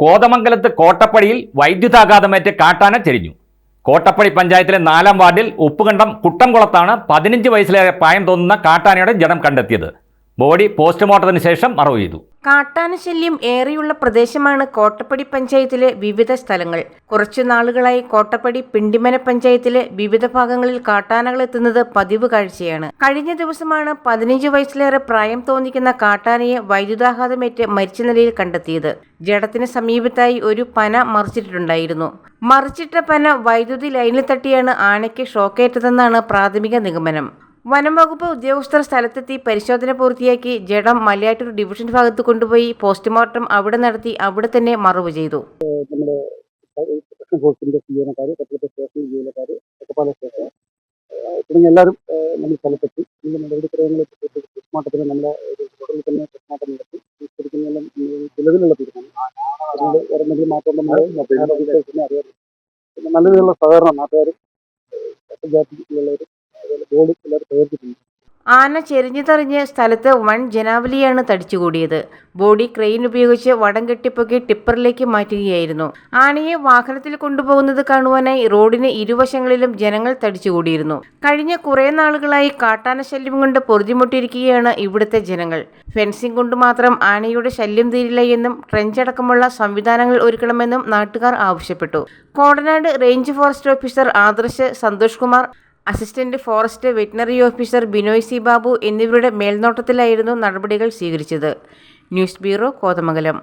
കോതമംഗലത്ത് കോട്ടപ്പടിയിൽ വൈദ്യുതാഘാതമേറ്റ് കാട്ടാന ചെരിഞ്ഞു. കോട്ടപ്പടി പഞ്ചായത്തിലെ നാലാം വാർഡിൽ ഉപ്പുകണ്ടം കുട്ടംകുളത്താണ് പതിനഞ്ച് വയസ്സിലേറെ പ്രായം തോന്നുന്ന കാട്ടാനയുടെ ജഡം കണ്ടെത്തിയത്. ബോഡി പോസ്റ്റ്മോർട്ടത്തിന് ശേഷം മറവ് ചെയ്തു. കാട്ടാന ശല്യം ഏറെയുള്ള പ്രദേശമാണ് കോട്ടപ്പടി പഞ്ചായത്തിലെ വിവിധ സ്ഥലങ്ങൾ. കുറച്ചു നാളുകളായി കോട്ടപ്പടി പിണ്ടിമന പഞ്ചായത്തിലെ വിവിധ ഭാഗങ്ങളിൽ കാട്ടാനകൾ എത്തുന്നത് പതിവ് കാഴ്ചയാണ്. കഴിഞ്ഞ ദിവസമാണ് പതിനഞ്ച് വയസ്സിലേറെ പ്രായം തോന്നിക്കുന്ന കാട്ടാനയെ വൈദ്യുതാഘാതമേറ്റ് മരിച്ച നിലയിൽ കണ്ടെത്തിയത്. ജഡത്തിന് സമീപത്തായി ഒരു പന മറിച്ചിട്ടുണ്ടായിരുന്നു. മറിച്ചിട്ട പന വൈദ്യുതി ലൈനിൽ തട്ടിയാണ് ആനയ്ക്ക് ഷോക്കേറ്റതെന്നാണ് പ്രാഥമിക നിഗമനം. വനം വകുപ്പ് ഉദ്യോഗസ്ഥർ സ്ഥലത്തെത്തി പരിശോധന പൂർത്തിയാക്കി ജഡം മലയാറ്റൂർ ഡിവിഷൻ ഭാഗത്ത് കൊണ്ടുപോയി പോസ്റ്റ്മോർട്ടം അവിടെ നടത്തി അവിടെ തന്നെ മറവ് ചെയ്തു. തുടങ്ങിയ എല്ലാവരും നമ്മൾ സ്ഥലത്തെത്തി. പോസ്റ്റ്മോർട്ടത്തിന് നമ്മളെ ഒരു ഉടനെ തന്നെ പോസ്റ്റ്മോർട്ടം നടത്തി. ശരിക്കും നിലവിലുള്ള തീരുമാനം. അതുകൊണ്ട് നമ്മൾ പിന്നെ നല്ല രീതിയിലുള്ള സഹകരണം നാട്ടുകാരും ജാതി ജാതിയുള്ളവരും അതുപോലെ ആന ചെരിഞ്ഞുതറിഞ്ഞ് സ്ഥലത്ത് വൺ ജനാവലിയാണ് തടിച്ചുകൂടിയത്. ബോഡി ക്രെയിൻ ഉപയോഗിച്ച് വടം കെട്ടിപ്പൊക്കി ടിപ്പറിലേക്ക് മാറ്റുകയായിരുന്നു. ആനയെ വാഹനത്തിൽ കൊണ്ടുപോകുന്നത് കാണുവാനായി റോഡിന് ഇരുവശങ്ങളിലും ജനങ്ങൾ തടിച്ചുകൂടിയിരുന്നു. കഴിഞ്ഞ കുറേ നാളുകളായി കാട്ടാന ശല്യം കൊണ്ട് പൊറുതിമുട്ടിയിരിക്കുകയാണ് ഇവിടുത്തെ ജനങ്ങൾ. ഫെൻസിംഗ് കൊണ്ട് മാത്രം ആനയുടെ ശല്യം തീരില്ല എന്നും ട്രെഞ്ചടക്കമുള്ള സംവിധാനങ്ങൾ ഒരുക്കണമെന്നും നാട്ടുകാർ ആവശ്യപ്പെട്ടു. Kodanad range forest officer Adarsh Santhosh Kumar assistant forest veterinary officer Binoy C Babu എന്നിവരുടെ മേൽനോട്ടത്തിലായിരുന്നു നടപടികൾ സ്വീകരിച്ചത്. News bureau Kothamangalam.